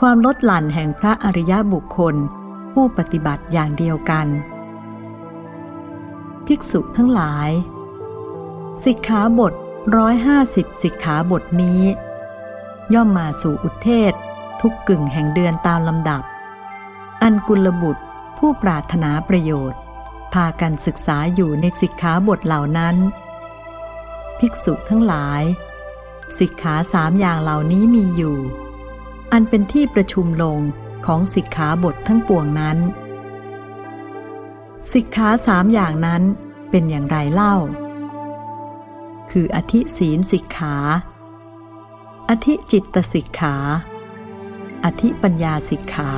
ความลดหลั่นแห่งพระอริยบุคคล ผู้ปฏิบัติอย่างเดียวกัน ภิกษุทั้งหลาย สิกขาบทร้อยห้าสิบสิกขาบทนี้ ย่อมมาสู่อุเทศทุกกึ่งแห่งเดือนตามลำดับ อันกุลบุตรผู้ปรารถนาประโยชน์ พากันศึกษาอยู่ในสิกขาบทเหล่านั้น ภิกษุทั้งหลาย สิกขาสามอย่างเหล่านี้มีอยู่ อันเป็นที่ประชุมลงของสิกขาบททั้งปวงนั้น สิกขาสามอย่างนั้นเป็นอย่างไรเล่า คืออธิศีลสิกขา อธิจิตตสิกขา อธิปัญญาสิกขา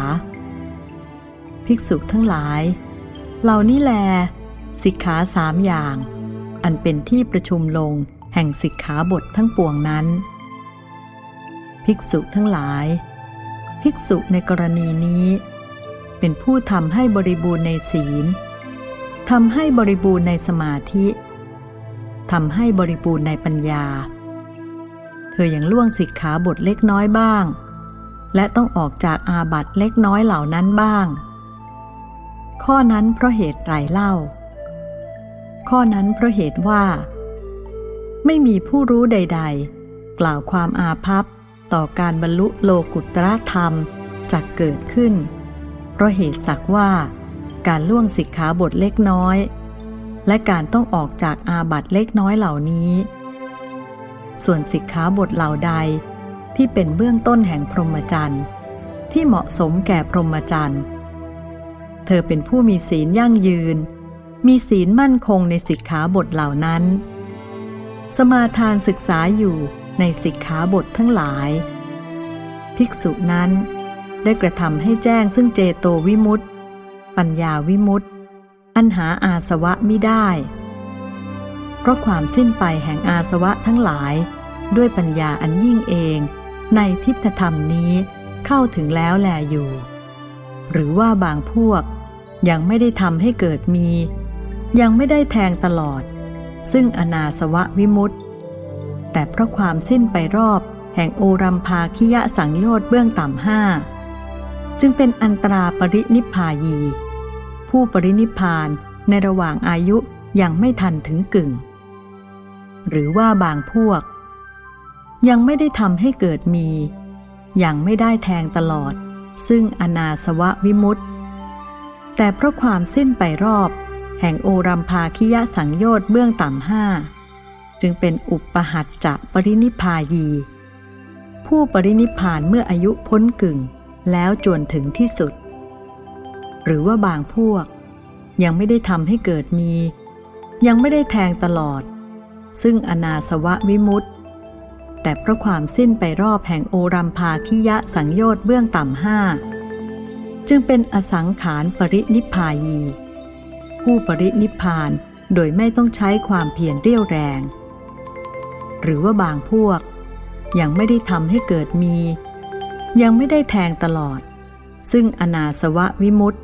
ภิกษุทั้งหลาย เหล่านี้แล สิกขาสามอย่าง อันเป็นที่ประชุมลง แห่งสิกขาบททั้งปวงนั้น ภิกษุทั้งหลาย ภิกษุในกรณีนี้ เป็นผู้ทำให้บริบูรณ์ในศีลทำให้บริบูรณ์ในสมาธิทำให้บริบูรณ์ในปัญญา เธอยังล่วงสิกขาบทเล็กน้อยบ้าง และต้องออกจากอาบัตเล็กน้อยเหล่านั้นบ้าง ข้อนั้นเพราะเหตุไรเล่า ข้อนั้นเพราะเหตุว่า ไม่มีผู้รู้ใด ๆ กล่าวความอาภัพต่อการบรรลุโลกุตรธรรมจะเกิดขึ้น เพราะเหตุสักว่าการล่วงสิกขาบทเล็กน้อย และการต้องออกจากอาบัตเล็กน้อยเหล่านี้ ส่วนสิกขาบทเหล่าใดที่เป็นเบื้องต้นแห่งพรหมจรรย์ที่เหมาะสมแก่พรหมจรรย์เธอเป็นผู้มีศีลยั่งยืน มีศีลมั่นคงในสิกขาบทเหล่านั้น สมาทานศึกษาอยู่ในสิกขาบททั้งหลาย ภิกษุนั้นได้กระทำให้แจ้งซึ่งเจโตวิมุตติปัญญาวิมุตติอันหาอาสวะไมิได้ เพราะความสิ้นไปแห่งอาสวะทั้งหลายด้วยปัญญาอันยิ่งเอง ในทิฏฐธรรมนี้เข้าถึงแล้วแลอยู่ หรือว่าบางพวกยังไม่ได้ทำให้เกิดมี ยังไม่ได้แทงตลอด ซึ่งอนาสวะวิมุตติแต่เพราะความสิ้นไปรอบแห่งโอรัมภาคิยะสังโยชน์เบื้องต่ำห้าจึงเป็นอันตราปรินิพพายี ผู้ปรินิพพานในระหว่างอายุยังไม่ทันถึงกึ่ง หรือว่าบางพวก ยังไม่ได้ทำให้เกิดมี ยังไม่ได้แทงตลอด ซึ่งอนาสวะวิมุตติแต่เพราะความสิ้นไปรอบ แห่งโอรัมภาคิยะสังโยชน์เบื้องต่ำห้าจึงเป็นอุปหัตจะปรินิพพายี ผู้ปรินิพานเมื่ออายุพ้นกึ่งแล้วจวนถึงที่สุด หรือว่าบางพวก ยังไม่ได้ทำให้เกิดมี ยังไม่ได้แทงตลอด ซึ่งอนาสวะวิมุตติแต่เพราะความสิ้นไปรอบแห่งโอรัมภาคิยะสังโยชน์เบื้องต่ำห้าจึงเป็นอสังขารปรินิพพายี ผู้ปรินิพานโดยไม่ต้องใช้ความเพียรเรี่ยวแรง หรือว่าบางพวก ยังไม่ได้ทำให้เกิดมี ยังไม่ได้แทงตลอด ซึ่งอนาสวะวิมุตติ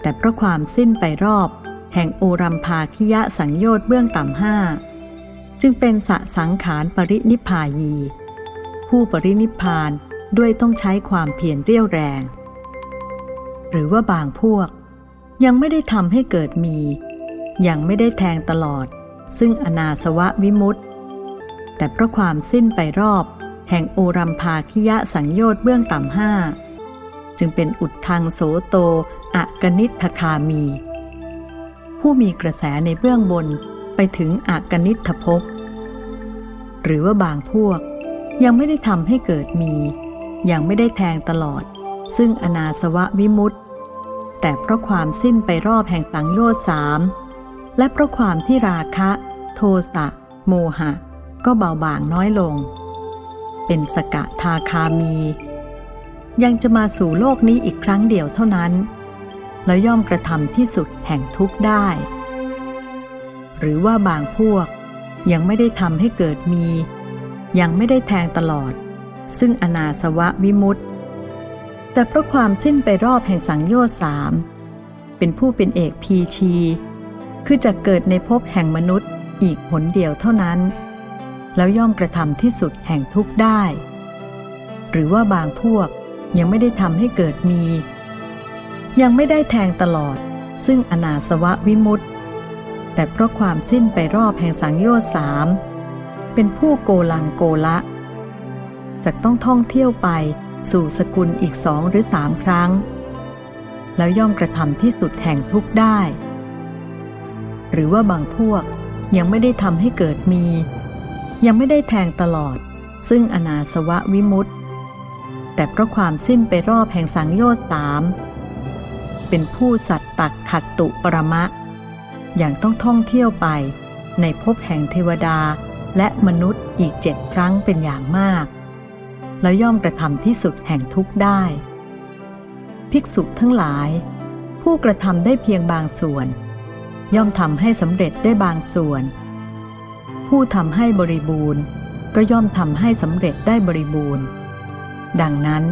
แต่เพราะความสิ้นไปรอบ แห่งโอรัมภาคิยะสังโยชน์เบื้องต่ำห้าจึงเป็นสะสังขารปรินิพพายี ผู้ปรินิพพานด้วยต้องใช้ความเพียรเรี่ยวแรง หรือว่าบางพวก ยังไม่ได้ทำให้เกิดมี ยังไม่ได้แทงตลอด ซึ่งอนาสวะวิมุตติแต่เพราะความสิ้นไปรอบ แห่งโอรัมภาคิยะสังโยชน์เบื้องต่ำห้าจึงเป็นอุดทางโสโตอะกนิทคามี ผู้มีกระแสในเบื้องบนไปถึงอากนิทภพหรือว่าบางพวก ยังไม่ได้ทำให้เกิดมี ยังไม่ได้แทงตลอด ซึ่งอนาสวะวิมุตติ แต่เพราะความสิ้นไปรอบแห่งสังโยชน์สามและเพราะความที่ราคะ โทสะ โมหะ ก็เบาบางน้อยลง เป็นสกะทาคามี ยังจะมาสู่โลกนี้อีกครั้งเดียวเท่านั้น แล้วย่อมกระทำที่สุดแห่งทุกข์ได้ หรือว่าบางพวกยังไม่ได้ทำให้เกิดมี ยังไม่ได้แทงตลอด ซึ่งอนาสวะวิมุตติ แต่เพราะความสิ้นไปรอบแห่งสังโยชน์สามเป็นผู้เป็นเอกพีชี คือจะเกิดในภพแห่งมนุษย์อีกหนเดียวเท่านั้น แล้วย่อมกระทำที่สุดแห่งทุกข์ได้ หรือว่าบางพวกยังไม่ได้ทำให้เกิดมี ยังไม่ได้แทงตลอด ซึ่งอนาสวะวิมุตติแต่เพราะความสิ้นไปรอบแห่งสังโยชน์สามเป็นผู้โกลังโกละจะต้องท่องเที่ยวไป สู่สกุลอีกสองหรือสามครั้ง แล้วย่อมกระทำที่สุดแห่งทุกข์ได้ หรือว่าบางพวกยังไม่ได้ทำให้เกิดมี ยังไม่ได้แทงตลอด ซึ่งอนาสวะวิมุตติแต่เพราะความสิ้นไปรอบแห่งสังโยชน์สามเป็นผู้สัตว์ตักขัดตุปรมะ อย่างต้องท่องเที่ยวไปในภพแห่งเทวดาและมนุษย์อีกเจ็ดครั้งเป็นอย่างมาก แล้วย่อมกระทำที่สุดแห่งทุกข์ได้ ภิกษุทั้งหลาย ผู้กระทำได้เพียงบางส่วน ย่อมทำให้สำเร็จได้บางส่วน ผู้ทำให้บริบูรณ์ก็ย่อมทำให้สำเร็จได้บริบูรณ์ ดังนั้น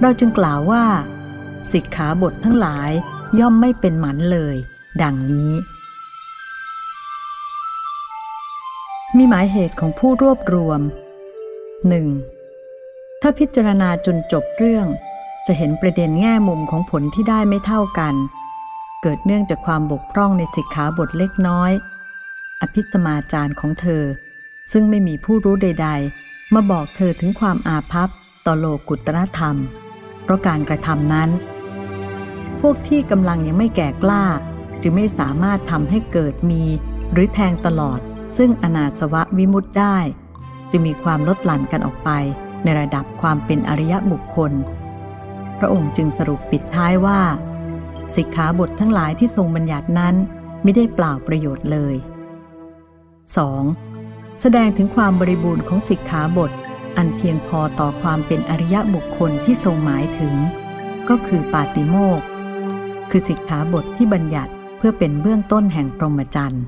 เราจึงกล่าวว่า สิกขาบททั้งหลายย่อมไม่เป็นหมันเลย ดังนี้ มีหมายเหตุของผู้รวบรวม 1. ถ้าพิจารณาจนจบเรื่อง จะเห็นประเด็นแง่มุมของผลที่ได้ไม่เท่ากัน เกิดเนื่องจากความบกพร่องในสิกขาบทเล็กน้อย อภิสมาจารย์ของเธอ ซึ่งไม่มีผู้รู้ใด ๆ มาบอกเธอถึงความอาภัพต่อโลกุตรธรรม เพราะการกระทำนั้น พวกที่กำลังยังไม่แก่กล้า จึงไม่สามารถทำให้เกิดมีหรือแทงตลอด ซึ่งอนาสวะวิมุตได้ จึงมีความลดหลั่นกันออกไป ในระดับความเป็นอริยบุคคล พระองค์จึงสรุปปิดท้ายว่า สิกขาบททั้งหลายที่ทรงบัญญัตินั้นไม่ได้เปล่าประโยชน์เลย 2. แสดงถึงความบริบูรณ์ของสิกขาบท อันเพียงพอต่อความเป็นอริยบุคคลที่ทรงหมายถึง ก็คือปาติโมกคือสิกขาบทที่บัญญัติเพื่อเป็นเบื้องต้นแห่งพรหมจรรย์